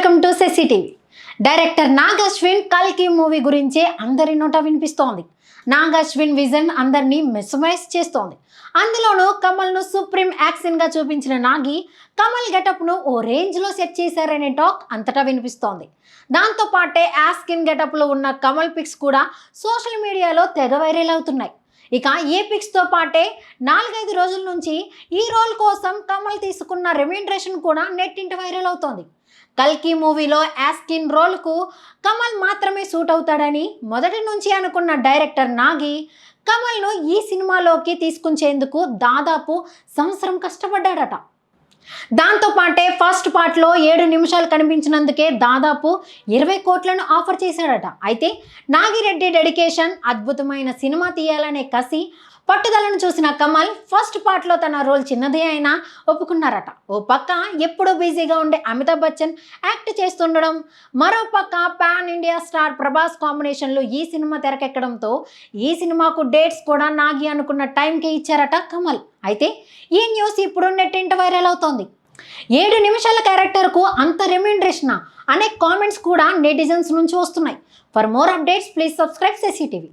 Welcome to CCTV director Nag Ashwin కల్కి movie గురించి అందరి నోట వినిపిస్తోంది. నాగ్ అశ్విన్ విజన్ అందరినీ మెస్మరైజ్ చేస్తోంది. అందులోనూ కమల్ను సుప్రీం యాక్సిన్గా చూపించిన నాగి కమల్ గెటప్ను ఓ రేంజ్లో సెట్ చేశారనే టాక్ అంతటా వినిపిస్తోంది. దాంతో పాటే యాస్కిన్ గెటప్లో ఉన్న కమల్ పిక్స్ కూడా సోషల్ మీడియాలో తెగ వైరల్ అవుతున్నాయి. ఇక ఏ పిక్స్తో పాటే నాలుగైదు రోజుల నుంచి ఈ రోల్ కోసం కమల్ తీసుకున్న రెమ్యూనరేషన్ కూడా నెట్టింటి వైరల్ అవుతోంది. కల్కి మూవీలో యాస్కిన్ రోల్కు కమల్ మాత్రమే సూట్ అవుతాడని మొదటి నుంచి అనుకున్న డైరెక్టర్ నాగి కమల్ను ఈ సినిమాలోకి తీసుకొచ్చేందుకు దాదాపు సంవత్సరం కష్టపడ్డాడట. దాంతో పాటే ఫస్ట్ పార్ట్లో ఏడు నిమిషాలు కనిపించినందుకే దాదాపు ఇరవై కోట్లను ఆఫర్ చేశాడట. అయితే నాగిరెడ్డి డెడికేషన్ అద్భుతమైన సినిమా తీయాలనే కసి పట్టుదలను చూసిన కమల్ ఫస్ట్ పార్ట్లో తన రోల్ చిన్నదే అయినా ఒప్పుకున్నారట. ఓ పక్క ఎప్పుడూ బిజీగా ఉండే అమితాబ్ బచ్చన్ యాక్ట్ చేస్తుండడం మరో పక్క పాన్ ఇండియా స్టార్ ప్రభాస్ కాంబినేషన్లో ఈ సినిమా తెరకెక్కడంతో ఈ సినిమాకు డేట్స్ కూడా నాగి అనుకున్న టైంకే ఇచ్చారట కమల్. అయితే ఈ న్యూస్ ఇప్పుడు నెట్టింట వైరల్ అవుతోంది. ఏడు నిమిషాల క్యారెక్టర్కు అంత రెమ్యూనరేషన్ అనే కామెంట్స్ కూడా నెటిజన్స్ నుంచి వస్తున్నాయి. For more updates please subscribe CCTV